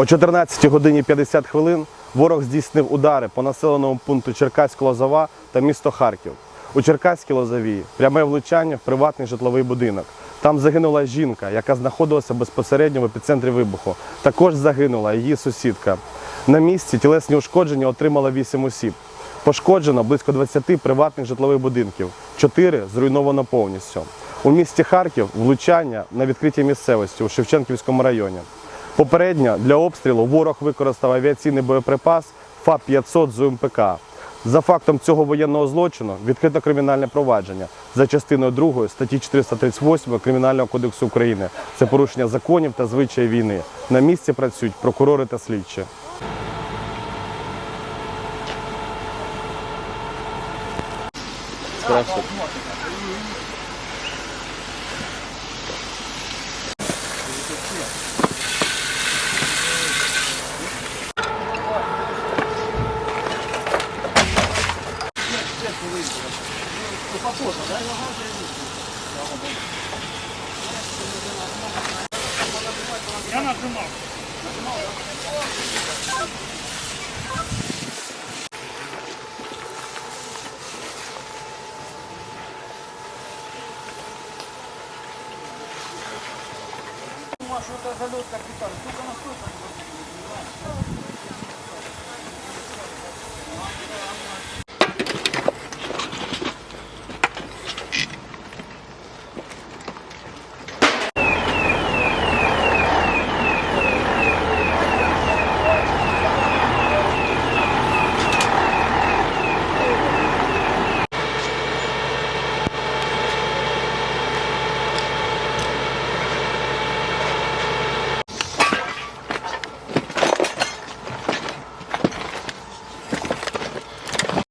О 14 годині 50 хвилин ворог здійснив удари по населеному пункту Черкаська Лозова та місто Харків. У Черкаській Лозові пряме влучання в приватний житловий будинок. Там загинула жінка, яка знаходилася безпосередньо в епіцентрі вибуху. Також загинула її сусідка. На місці тілесні ушкодження отримало 8 осіб. Пошкоджено близько 20 приватних житлових будинків, 4 зруйновано повністю. У місті Харків влучання на відкритій місцевості у Шевченківському районі. Попередньо для обстрілу ворог використав авіаційний боєприпас ФАП-500 з УМПК. За фактом цього воєнного злочину відкрито кримінальне провадження за частиною 2 статті 438 Кримінального кодексу України. Це порушення законів та звичаї війни. На місці працюють прокурори та слідчі. Я нажимав. Что это залет капитан? Сколько нас